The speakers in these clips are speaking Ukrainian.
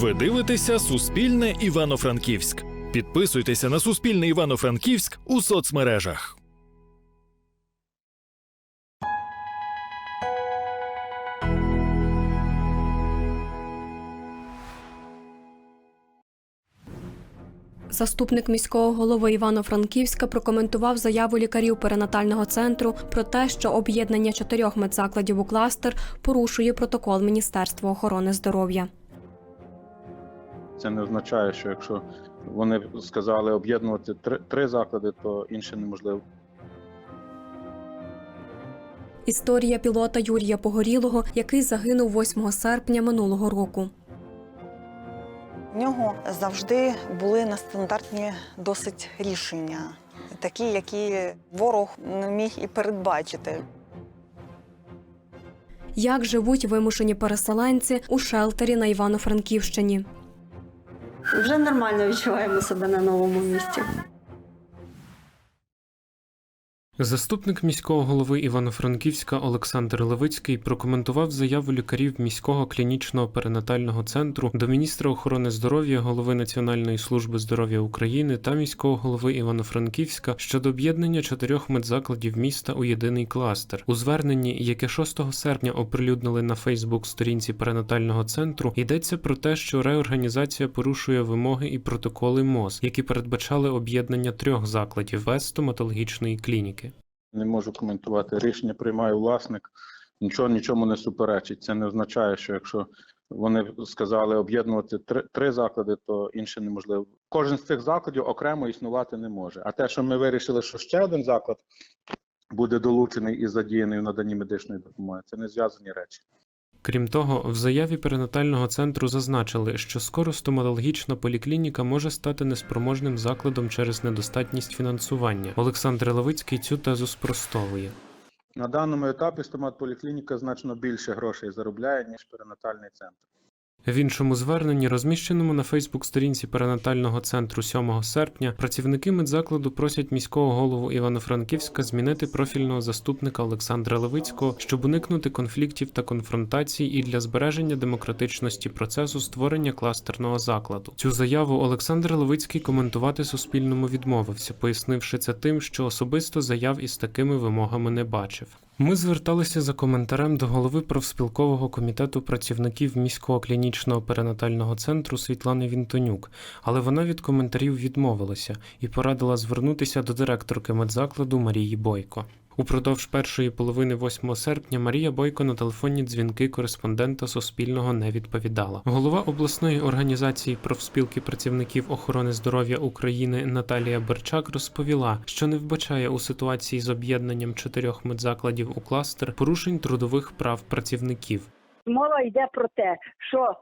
Ви дивитеся Суспільне Івано-Франківськ. Підписуйтеся на Суспільне Івано-Франківськ у соцмережах. Заступник міського голови Івано-Франківська прокоментував заяву лікарів перинатального центру про те, що об'єднання чотирьох медзакладів у кластер порушує протокол Міністерства охорони здоров'я. Це не означає, що якщо вони сказали об'єднувати три, три заклади, то інше неможливо. Історія пілота Юрія Погорілого, який загинув 8 серпня минулого року. В нього завжди були нестандартні досить рішення, такі, які ворог не міг і передбачити. Як живуть вимушені переселенці у шелтері на Івано-Франківщині? Вже нормально відчуваємо себе на новому місці. Заступник міського голови Івано-Франківська Олександр Левицький прокоментував заяву лікарів міського клінічного перинатального центру до міністра охорони здоров'я, голови Національної служби здоров'я України та міського голови Івано-Франківська щодо об'єднання чотирьох медзакладів міста у єдиний кластер. У зверненні, яке 6 серпня оприлюднили на Фейсбук-сторінці перинатального центру, йдеться про те, що реорганізація порушує вимоги і протоколи МОЗ, які передбачали об'єднання трьох закладів без стоматологічної клініки. Не можу коментувати. Рішення приймає власник, нічого нічому не суперечить. Це не означає, що якщо вони сказали об'єднувати три, три заклади, то інше неможливо. Кожен з цих закладів окремо існувати не може. А те, що ми вирішили, що ще один заклад буде долучений і задіяний в наданні медичної допомоги, це не зв'язані речі. Крім того, в заяві перинатального центру зазначили, що скоро стоматологічна поліклініка може стати неспроможним закладом через недостатність фінансування. Олександр Левицький цю тезу спростовує. На даному етапі стоматполіклініка значно більше грошей заробляє, ніж перинатальний центр. В іншому зверненні, розміщеному на Фейсбук-сторінці перинатального центру 7 серпня, працівники медзакладу просять міського голову Івано-Франківська змінити профільного заступника Олександра Левицького, щоб уникнути конфліктів та конфронтацій і для збереження демократичності процесу створення кластерного закладу. Цю заяву Олександр Левицький коментувати Суспільному відмовився, пояснивши це тим, що особисто заяв із такими вимогами не бачив. Ми зверталися за коментарем до голови профспілкового комітету працівників міського клінічного перинатального центру Світлани Вінтонюк, але вона від коментарів відмовилася і порадила звернутися до директорки медзакладу Марії Бойко. Упродовж першої половини 8 серпня Марія Бойко на телефонні дзвінки кореспондента Суспільного не відповідала. Голова обласної організації профспілки працівників охорони здоров'я України Наталія Берчак розповіла, що не вбачає у ситуації з об'єднанням чотирьох медзакладів у кластер порушень трудових прав працівників. Мова йде про те, що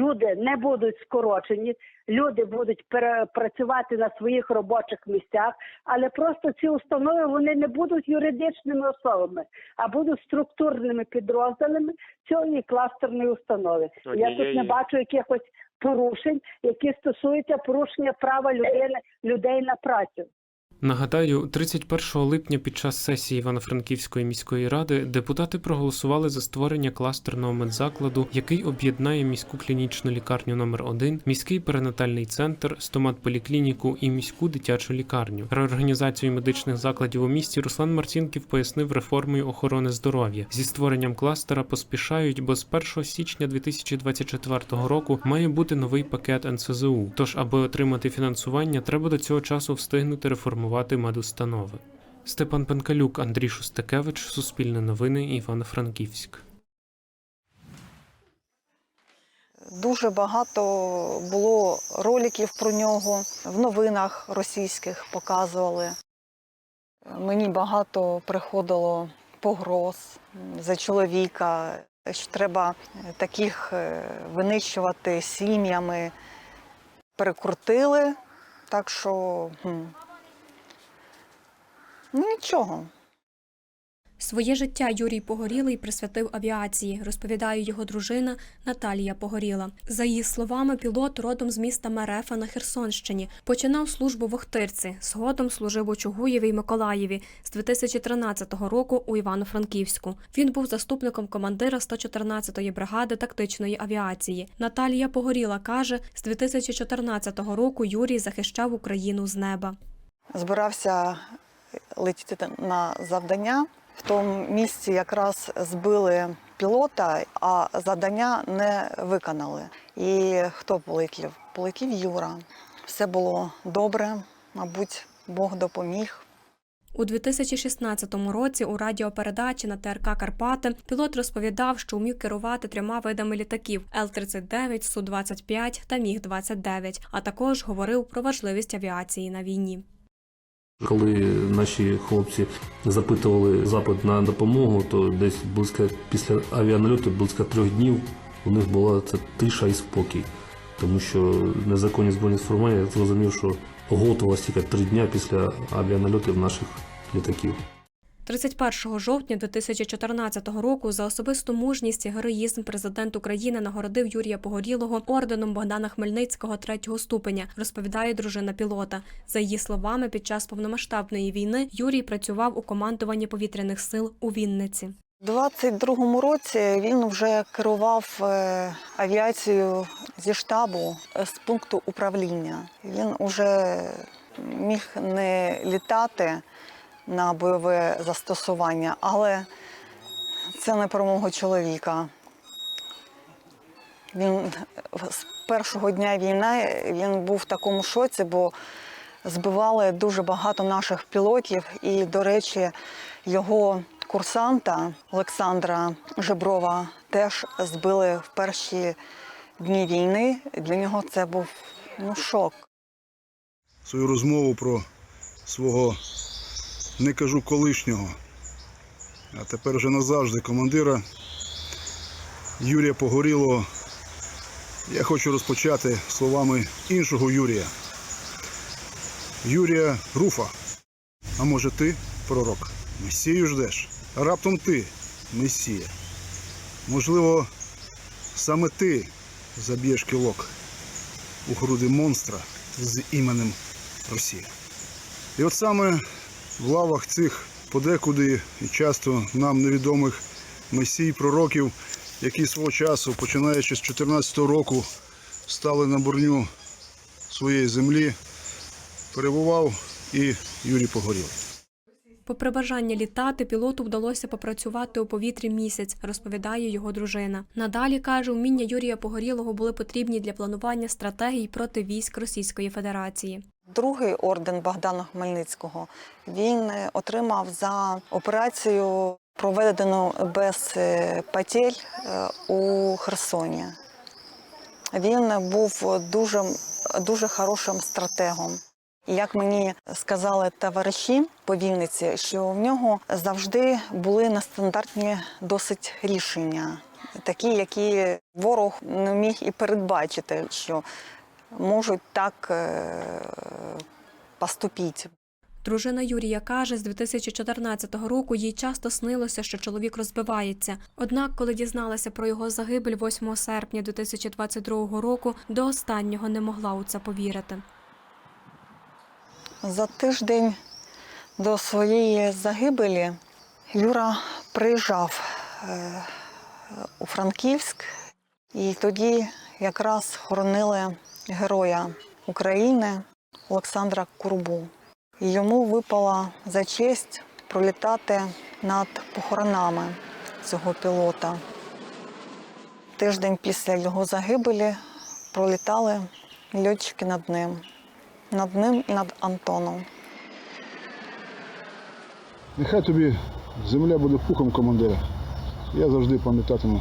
люди не будуть скорочені, люди будуть перепрацювати на своїх робочих місцях, але просто ці установи вони не будуть юридичними особами, а будуть структурними підрозділами цієї кластерної установи. Я тут не бачу якихось порушень, які стосуються порушення права людини людей на працю. Нагадаю, 31 липня під час сесії Івано-Франківської міської ради депутати проголосували за створення кластерного медзакладу, який об'єднає міську клінічну лікарню номер 1 міський перинатальний центр, стоматполіклініку і міську дитячу лікарню. Реорганізацію медичних закладів у місті Руслан Марцінків пояснив реформою охорони здоров'я. Зі створенням кластера поспішають, бо з 1 січня 2024 року має бути новий пакет НСЗУ. Тож, аби отримати фінансування, треба до цього часу встигнути реформувати медустанови. Степан Пенкалюк, Андрій Шустакевич, Суспільне новини, Івано-Франківськ. Дуже багато було роликів про нього в новинах російських показували. Мені багато приходило погроз за чоловіка, що треба таких е, винищувати сім'ями. Перекрутили, так що нічого. Своє життя Юрій Погорілий присвятив авіації, розповідає його дружина Наталія Погоріла. За її словами, пілот родом з міста Мерефа на Херсонщині. Починав службу в Охтирці, згодом служив у Чугуєві й Миколаєві з 2013 року у Івано-Франківську. Він був заступником командира 114-ї бригади тактичної авіації. Наталія Погоріла каже, з 2014 року Юрій захищав Україну з неба. Збирався летіти на завдання. В тому місці якраз збили пілота, а завдання не виконали. І хто полетів? Полетів Юра. Все було добре, мабуть, Бог допоміг. У 2016 році у радіопередачі на ТРК Карпати пілот розповідав, що вмів керувати трьома видами літаків Л-39, Су-25 та Міг-29, а також говорив про важливість авіації на війні. Коли наші хлопці запитували запит на допомогу, то десь близько після авіанальоту, близько трьох днів, у них була це тиша і спокій. Тому що незаконні збройні сформування я зрозумів, що готувалося тільки три дні після авіанальотів наших літаків. 31 жовтня 2014 року за особисту мужність і героїзм президент України нагородив Юрія Погорілого орденом Богдана Хмельницького третього ступеня, розповідає дружина пілота. За її словами, під час повномасштабної війни Юрій працював у командуванні повітряних сил у Вінниці. У 22-му році він вже керував е, авіацією зі штабу е, з пункту управління. Він вже міг не літати на бойове застосування, але це не про мого чоловіка. Він з першого дня війни він був в такому шоці, бо збивали дуже багато наших пілотів. І, до речі, його курсанта Олександра Жеброва теж збили в перші дні війни. Для нього це був ну, шок. свою розмову про свого, не кажу колишнього, а тепер вже назавжди командира Юрія Погорілого. Я хочу розпочати словами іншого Юрія. Юрія Руфа. А може ти, пророк, Месію ждеш? Раптом ти, Месія. Можливо, саме ти заб'єш кілок у груди монстра з іменем Росія. І от саме в лавах цих подекуди і часто нам невідомих месій пророків, які свого часу, починаючи з 14 року, стали на борню своєї землі, перебував і Юрій Погорів. Попри бажання літати, пілоту вдалося попрацювати у повітрі місяць, розповідає його дружина. Надалі каже, вміння Юрія Погорілого були потрібні для планування стратегій проти військ Російської Федерації. Другий орден Богдана Хмельницького він е, отримав за операцію, проведену без е, е, у Херсоні. Він був дуже, дуже хорошим стратегом. Як мені сказали товариші по Вінниці, що в нього завжди були нестандартні досить рішення, такі, які ворог не міг і передбачити, що можуть так е, поступити. Дружина Юрія каже, з 2014 року їй часто снилося, що чоловік розбивається. Однак, коли дізналася про його загибель 8 серпня 2022 року, до останнього не могла у це повірити. За тиждень до своєї загибелі Юра приїжджав е, у Франківськ, і тоді якраз хоронили героя України Олександра Курбу. Йому випала за честь пролітати над похоронами цього пілота. Тиждень після його загибелі пролітали льотчики над ним, над ним і над Антоном. Нехай тобі земля буде пухом командира. Я завжди пам'ятатиму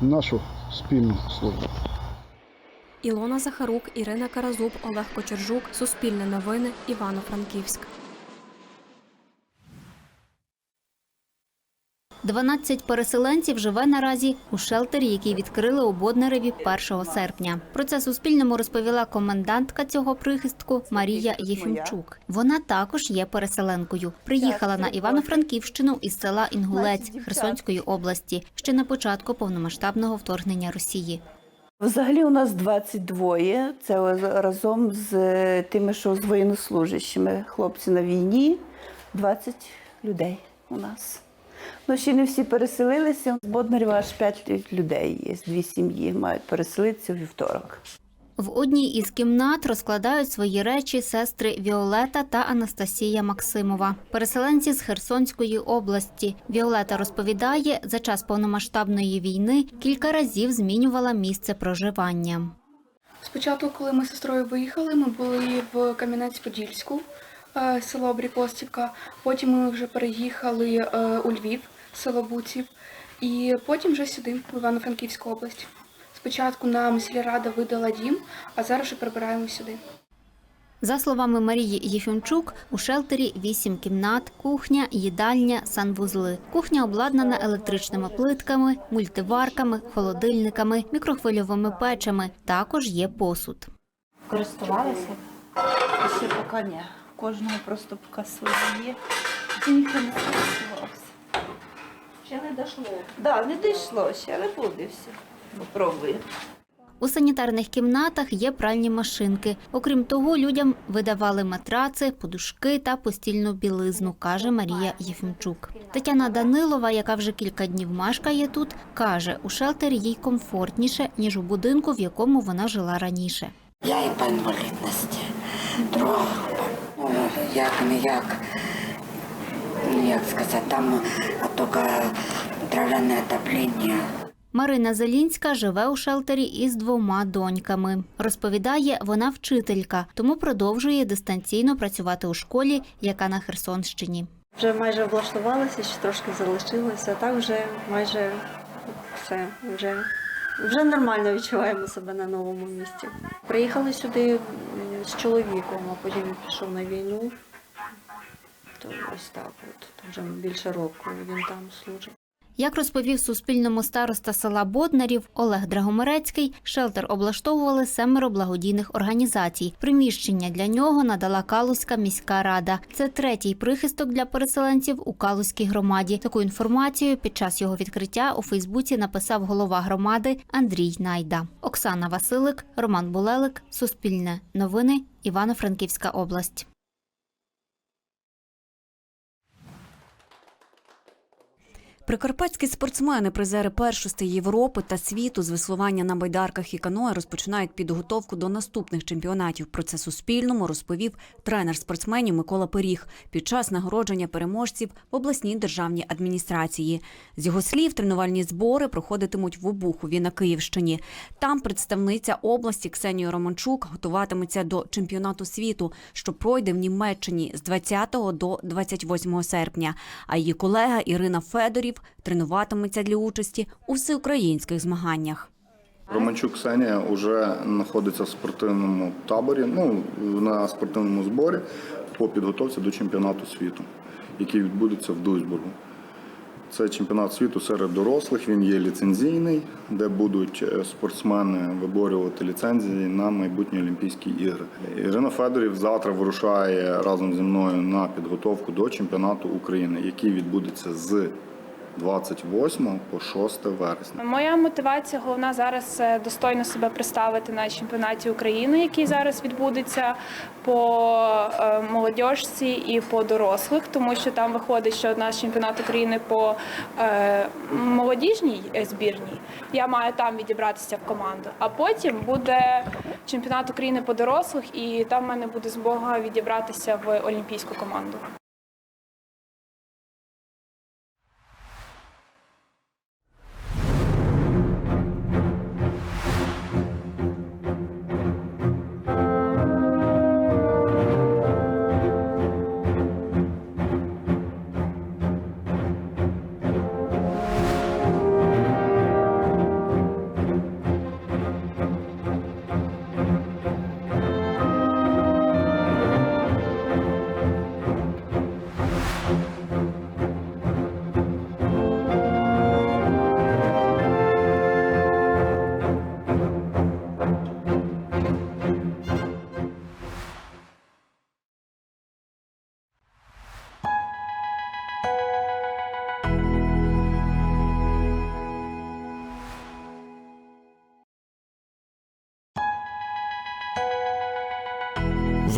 нашу спільну службу. Ілона Захарук, Ірина Каразуб, Олег Кочержук, Суспільне новини, Івано-Франківськ. 12 переселенців живе наразі у шелтері, який відкрили у Боднареві 1 серпня. Про це Суспільному розповіла комендантка цього прихистку Марія Єфімчук. Вона також є переселенкою. Приїхала на Івано-Франківщину із села Інгулець Херсонської області ще на початку повномасштабного вторгнення Росії. Взагалі у нас 22. Це разом з е, тими, що з воєннослужащими. Хлопці на війні 20 людей у нас. Ну, ще не всі переселилися. З Боднарєва аж 5 людей є. Дві сім'ї мають переселитися у вівторок. В одній із кімнат розкладають свої речі сестри Віолета та Анастасія Максимова, переселенці з Херсонської області. Віолета розповідає, за час повномасштабної війни кілька разів змінювала місце проживання. Спочатку, коли ми з сестрою виїхали, ми були в Кам'янець-Подільську, е, село Абрікостівка. Потім ми вже переїхали е, у Львів, село Буців, і потім вже сюди, в Івано-Франківську область. Спочатку нам сільрада видала дім, а зараз вже перебираємо сюди. За словами Марії Єфімчук, у шелтері вісім кімнат, кухня, їдальня, санвузли. Кухня обладнана електричними плитками, мультиварками, холодильниками, мікрохвильовими печами. Також є посуд. Користувалися? Ще поки ні. Кожного просто поки своє є. І ніхто не користувався. Ще не дійшло. Так, не дійшло ще, але буде все. Попробую. У санітарних кімнатах є пральні машинки. Окрім того, людям видавали матраци, подушки та постільну білизну, каже Марія Єфімчук. Тетяна Данилова, яка вже кілька днів мешкає тут, каже, у шелтері їй комфортніше, ніж у будинку, в якому вона жила раніше. Я і по інвалідності. Ну, як не як. Ну, як сказати, там тільки трав'яне отоплення. Марина Зелінська живе у шелтері із двома доньками. Розповідає, вона вчителька, тому продовжує дистанційно працювати у школі, яка на Херсонщині. Вже майже облаштувалися, ще трошки залишилося, так вже майже все, вже, вже нормально відчуваємо себе на новому місці. Приїхали сюди з чоловіком, а потім пішов на війну. То ось так от, вже більше року він там служить. Як розповів Суспільному староста села Боднарів Олег Драгомирецький, шелтер облаштовували семеро благодійних організацій. Приміщення для нього надала Калузька міська рада. Це третій прихисток для переселенців у Калузькій громаді. Таку інформацію під час його відкриття у Фейсбуці написав голова громади Андрій Найда. Оксана Василик, Роман Булелик, Суспільне новини, Івано-Франківська область. Прикарпатські спортсмени, призери першостей Європи та світу з веслування на байдарках і каное розпочинають підготовку до наступних чемпіонатів. Про це Суспільному розповів тренер спортсменів Микола Пиріг під час нагородження переможців в обласній державній адміністрації. З його слів, тренувальні збори проходитимуть в Обухові на Київщині. Там представниця області Ксенія Романчук готуватиметься до чемпіонату світу, що пройде в Німеччині з 20 до 28 серпня. А її колега Ірина Федорів тренуватиметься для участі у всеукраїнських змаганнях. Романчук Ксенія вже знаходиться в спортивному таборі, ну на спортивному зборі по підготовці до чемпіонату світу, який відбудеться в Дуйсбургу. Це чемпіонат світу серед дорослих. Він є ліцензійний, де будуть е, спортсмени виборювати ліцензії на майбутні Олімпійські ігри. Ірина Федорів завтра вирушає разом зі мною на підготовку до чемпіонату України, який відбудеться з 28 по 6 вересня. Моя мотивація головна зараз це достойно себе представити на чемпіонаті України, який зараз відбудеться по е, молодіжці і по дорослих, тому що там виходить, що у нас чемпіонат України по е, молодіжній е, збірній. Я маю там відібратися в команду. А потім буде чемпіонат України по дорослих, і там в мене буде змога відібратися в олімпійську команду.